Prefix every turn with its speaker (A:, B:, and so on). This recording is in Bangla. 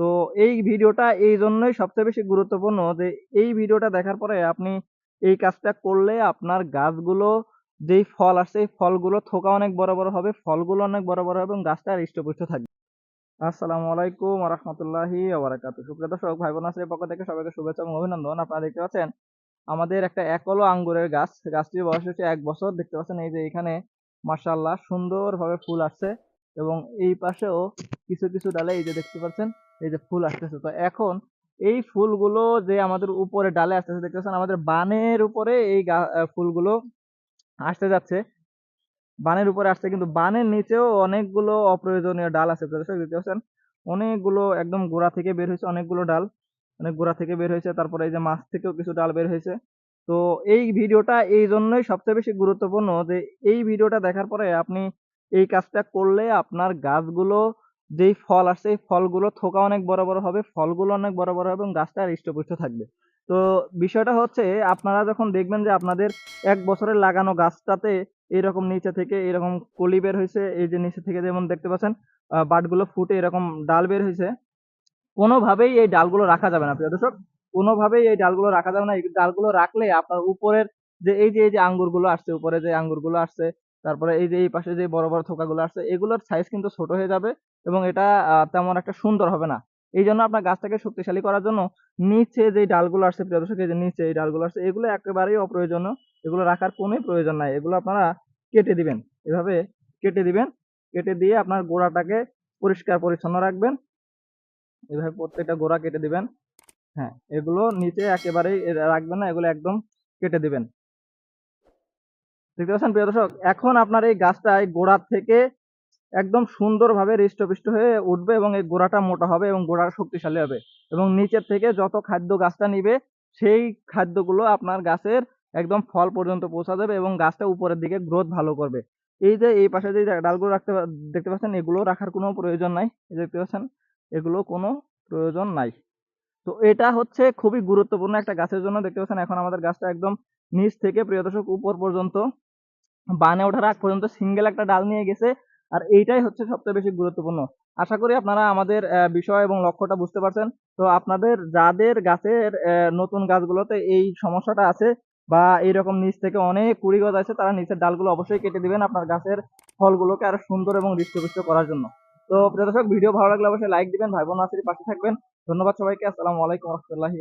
A: তো এই ভিডিওটা এই জন্যই সবচেয়ে বেশি গুরুত্বপূর্ণ যে এই ভিডিওটা দেখার পরে আপনি এই কাজটা করলে আপনার গাছগুলো যেই ফল আসছে, এই ফলগুলো থোকা অনেক বড় বড় হবে, ফলগুলো অনেক বড় বড় হবে এবং গাছটা হৃষ্টপুষ্ট থাকবে। আসসালামু আলাইকুম রহমতুল্লাহি ওবরাকাত সুপ্রিয় দর্শক ভাই বোন আছে পক্ষ থেকে সবাইকে শুভেচ্ছা এবং অভিনন্দন। আপনারা দেখতে পাচ্ছেন, আমাদের একটা একলো আঙ্গুরের গাছ। গাছটির বয়স হচ্ছে এক বছর। দেখতে পাচ্ছেন এই যে এখানে মাশাআল্লাহ সুন্দরভাবে ফুল আসছে এবং এই পাশেও কিছু কিছু ডালে এই যে দেখতে পাচ্ছেন এই যে ফুল আসতেছে। তো এখন এই ফুলগুলো যে আমাদের উপরে ডালে আসতেছে দেখতে পাচ্ছেন আমাদের বানের উপরে এই ফুলগুলো আসতে যাচ্ছে। বানের উপরে আসছে কিন্তু বানের নিচেও অনেকগুলো অপ্রয়োজনীয় ডাল আছে। দর্শক দেখতে পাচ্ছেন অনেকগুলো একদম গোড়া থেকে বের হয়েছে অনেকগুলো ডাল। অনেক গোড়া থেকে বের হয়েছে, তারপরে এই যে মাছ থেকেও কিছু ডাল বের হয়েছে। তো এই ভিডিওটা এই জন্যই সবচেয়ে বেশি গুরুত্বপূর্ণ যে এই ভিডিওটা দেখার পরে আপনি এই কাজটা করলে আপনার গাছগুলো যেই ফল আসছে, এই ফলগুলো থোকা অনেক বড় বড় হবে, ফলগুলো অনেক বড় বড় হবে এবং গাছটা হৃষ্টপুষ্ট থাকবে। তো বিষয়টা হচ্ছে, আপনারা যখন দেখবেন যে আপনাদের এক বছরের লাগানো গাছটাতে এরকম নিচে থেকে এরকম কলি বের হয়েছে, এই যে নিচে থেকে যেমন দেখতে পাচ্ছেন বাটগুলো ফুটে এরকম ডাল বের হয়েছে, কোনোভাবেই এই ডালগুলো রাখা যাবে না। প্রিয় দর্শক, কোনোভাবেই এই ডালগুলো রাখা যাবে না। এই ডালগুলো রাখলে আপনার উপরের যে, এই যে এই যে আঙ্গুরগুলো আসছে, উপরে যে আঙ্গুরগুলো আসছে, তারপরে এই যে, এই পাশে যে বড় বড় থোকাগুলো আসছে, এগুলোর সাইজ কিন্তু ছোট হয়ে যাবে। এবং এটা তেমন একটা সুন্দর হবে না। এই জন্য আপনার গাছটাকে শক্তিশালী করার জন্য নিচে যে ডালগুলো আসছে, প্রিয় দর্শক, এই যে নিচে এই ডালগুলো আসছে, এগুলো একেবারেই অপ্রয়োজনীয়। এগুলো রাখার কোনোই প্রয়োজন নাই। এগুলো আপনারা কেটে দিবেন। এভাবে কেটে দিবেন। কেটে দিয়ে আপনার গোড়াটাকে পরিষ্কার পরিচ্ছন্ন রাখবেন। এভাবে প্রত্যেকটা গোড়া কেটে দিবেন। হ্যাঁ এগুলো নিচে একেবারেই রাখবেন না, এগুলো একদম কেটে দিবেন। দেখতে পাচ্ছেন, প্রিয় দর্শক, এখন আপনার এই গাছটা এই গোড়া থেকে একদম সুন্দরভাবে হৃষ্টপুষ্ট হয়ে উঠবে এবং এই গোড়াটা মোটা হবে এবং গোড়াটা শক্তিশালী হবে। এবং নিচের থেকে যত খাদ্য গাছটা নিবে, সেই খাদ্যগুলো আপনার গাছের একদম ফল পর্যন্ত পৌঁছা যাবে এবং গাছটা উপরের দিকে গ্রোথ ভালো করবে। এই যে, এই পাশে যে ডালগুলো রাখতে দেখতে পাচ্ছেন, এগুলো রাখার কোনো প্রয়োজন নাই। দেখতে পাচ্ছেন, এগুলো কোনো প্রয়োজন নাই। তো এটা হচ্ছে খুবই গুরুত্বপূর্ণ একটা গাছের জন্য। দেখতে পাচ্ছেন, এখন আমাদের গাছটা একদম নিচ থেকে প্রিয় দর্শক উপর পর্যন্ত বানে ওঠার আগ পর্যন্ত সিঙ্গেল একটা ডাল নিয়ে গেছে। আর এইটাই হচ্ছে সবচেয়ে বেশি গুরুত্বপূর্ণ। আশা করি আপনারা আমাদের বিষয় এবং লক্ষ্যটা বুঝতে পারছেন। তো আপনাদের যাদের গাছের নতুন গাছগুলোতে এই সমস্যাটা আছে বা এইরকম নিচ থেকে অনেক কুড়ি গজ আছে, তারা নিচের ডালগুলো অবশ্যই কেটে দিবেন আপনার গাছের ফলগুলোকে আরও সুন্দর এবং হৃষ্টপুষ্ট করার জন্য। তো প্রিয় ভিডিও ভালো লাগলে অবশ্যই লাইক দিবেন, ভাই বোন পাশে থাকবেন। ধন্যবাদ সবাইকে, আসসালামু আলাইকুম রহমতুল্লাহি